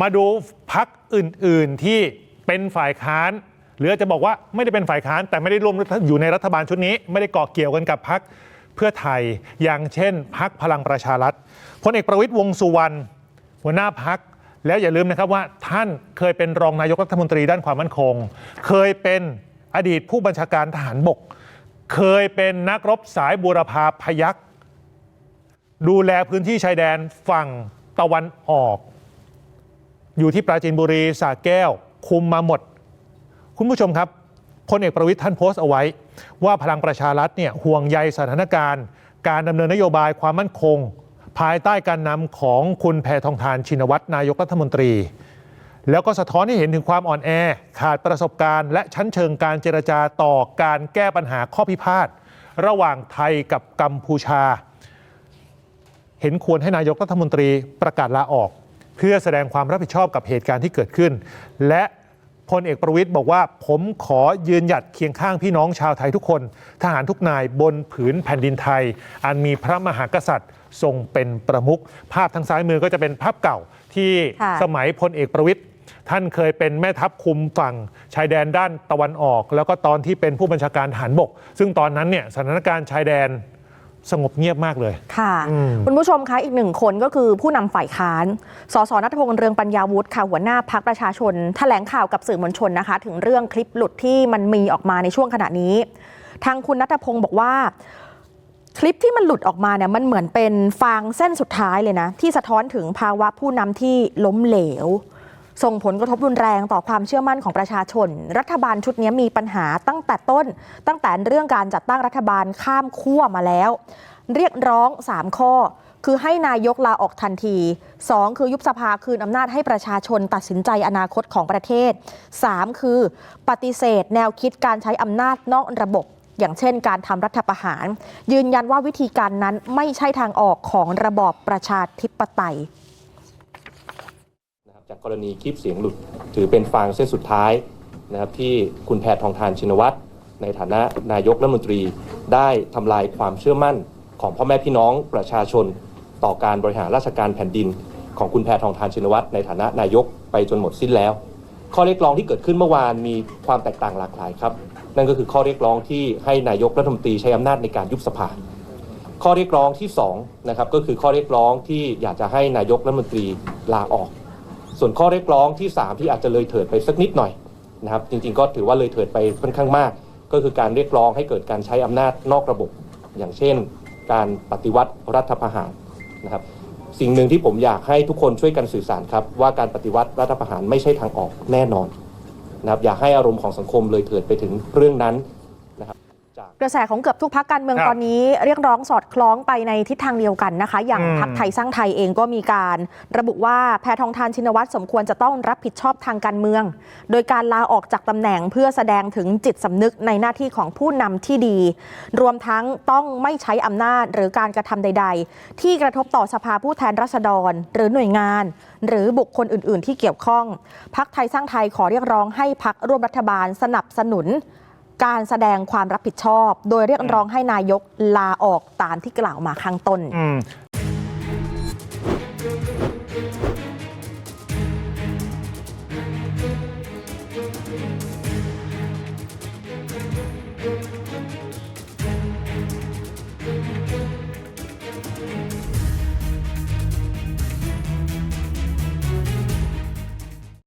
มาดูพักอื่นๆที่เป็นฝ่ายค้านหรือจะบอกว่าไม่ได้เป็นฝ่ายค้าน แต่ไม่ได้ร่วมอยู่ในรัฐบาลชุดนี้ ไม่ได้เกาะเกี่ยวกันกับพักเพื่อไทยอย่างเช่น พักพลังประชารัฐพลเอกประวิตยวงสุวรรณหัวหน้าพักแล้วอย่าลืมนะครับว่าท่านเคยเป็นรองนายกรัฐมนตรีด้านความมั่นคง เคยเป็นอดีตผู้บัญชาการทหารบก เคยเป็นนักรบสายบูรพาพยัคฆ์ดูแลพื้นที่ชายแดนฝั่งตะวันออก อยู่ที่ปราจีนบุรีสระแก้ว คุมมาหมด คุณผู้ชมครับพลเอกประวิทย์ท่านโพสต์เอาไว้ ว่าพลังประชารัฐเนี่ยห่วงใยสถานการณ์ การดำเนินนโยบายความมั่นคง ภายใต้การนำของคุณแพทองทานชินวัตรนายกรัฐมนตรี แล้วก็สะท้อนให้เห็นถึงความอ่อนแอ ขาดประสบการณ์ และชั้นเชิงการเจรจาต่อการแก้ปัญหาข้อพิพาทระหว่างไทยกับกัมพูชา เห็นควรให้นายกรัฐมนตรีประกาศลาออก เพื่อแสดงความรับผิดชอบกับเหตุการณ์ที่เกิดขึ้น และพลเอกประวิทย์บอกว่า ผมขอยืนหยัดเคียงข้างพี่น้องชาวไทยทุกคน ทหารทุกนายบนผืนแผ่นดินไทย อันมีพระมหากษัตริย์ทรงเป็นประมุขภาพทางซ้ายมือก็จะเป็นภาพเก่าที่ค่ะสมัยพลเอกประวิทย์ท่านเคยเป็นแม่ทัพคุมฝั่งชายแดนด้านตะวันออก แล้วก็ตอนที่เป็นผู้บัญชาการทหารบก ซึ่งตอนนั้นเนี่ยสถานการณ์ชายแดน สงบเงียบมากเลย ค่ะ อืม คุณผู้ชมคะอีกหนึ่งคนก็คือผู้นำฝ่ายค้าน สสนัทพงษ์เรืองปัญญาวุฒิค่ะหัวหน้าพักประชาชน แถลงข่าวกับสื่อมวลชนนะคะ ถึงเรื่องคลิปหลุดที่มันมีออกมาในช่วงขณะนี้ ทางคุณนัทพงศ์บอกว่า คลิปที่มันหลุดออกมาเนี่ยมันเหมือนเป็นฟางเส้นสุดท้ายเลยนะ ที่สะท้อนถึงภาวะผู้นำที่ล้มเหลว ส่งผลกระทบรุนแรงต่อความเชื่อมั่นของประชาชน รัฐบาลชุดนี้มีปัญหาตั้งแต่ต้น ตั้งแต่เรื่องการจัดตั้งรัฐบาลข้ามขั้วมาแล้ว เรียกร้อง 3 ข้อ คือให้นายกลาออกทันที 2 คือยุบสภาคืนอำนาจให้ประชาชนตัดสินใจอนาคตของประเทศ 3 คือ ปฏิเสธแนวคิดการใช้อำนาจนอกระบบอย่างเช่นการทำรัฐประหาร ยืนยันว่าวิธีการนั้นไม่ใช่ทางออกของระบอบประชาธิปไตย จากกรณีคลิปเสียงหลุด ถือเป็นฟางเส้นสุดท้ายนะครับที่คุณแพทองทานชินวัตรในฐานะนายกรัฐมนตรีได้ทำลายความเชื่อมั่นของพ่อแม่พี่น้องประชาชน ต่อการบริหารราชการแผ่นดิน ของคุณแพทองทานชินวัตรในฐานะนายกไปจนหมดสิ้นแล้ว ข้อเรียกร้องที่เกิดขึ้นเมื่อวานมีความแตกต่างหลากหลายครับ นั่นก็คือข้อเรียกร้องที่ให้นายกรัฐมนตรีใช้อำนาจในการยุบสภาข้อเรียกร้องที่2นะครับก็คือข้อเรียกร้องที่อยากจะให้นายกรัฐมนตรีลาออก ส่วนข้อเรียกร้องที่ 3 ที่อาจจะเลยเถิดไปสักนิดหน่อยนะครับจริงๆก็ถือว่าเลยเถิดไปค่อนข้างมาก ก็คือการเรียกร้องให้เกิดการใช้อำนาจนอกระบบ อย่างเช่น การปฏิวัติรัฐประหารนะครับสิ่งหนึ่งที่ผมอยากให้ทุกคนช่วยกันสื่อสารครับ ว่าการปฏิวัติรัฐประหารไม่ใช่ทางออกแน่นอนนะครับอย่าให้อารมณ์ของสังคมเลยเถิดไปถึงเรื่องนั้น กกระแสของเกือบทุกพักการเมืองครับ ตอนนี้เรียกร้องสอดคล้องไปในทิศทางเดียวกันนะคะ อย่างอืม พักไทยสร้างไทยเองก็มีการระบุว่าแพทองทานชินวัตรสมควรจะต้องรับผิดชอบทางการเมือง โดยการลาออกจากตำแหน่งเพื่อแสดงถึงจิตสำนึกในหน้าที่ของผู้นำที่ดี รวมทั้งต้องไม่ใช้อำนาจหรือการกระทำใด ๆ ที่กระทบต่อสภาผู้แทนราษฎร หรือหน่วยงาน หรือบุคคลอื่น ๆ ที่เกี่ยวข้อง พักไทยสร้างไทยขอเรียกร้องให้พักร่วมรัฐบาลสนับสนุน การแสดงความรับผิดชอบ โดยเรียกร้องให้นายกลาออกตามที่กล่าวมาข้างต้น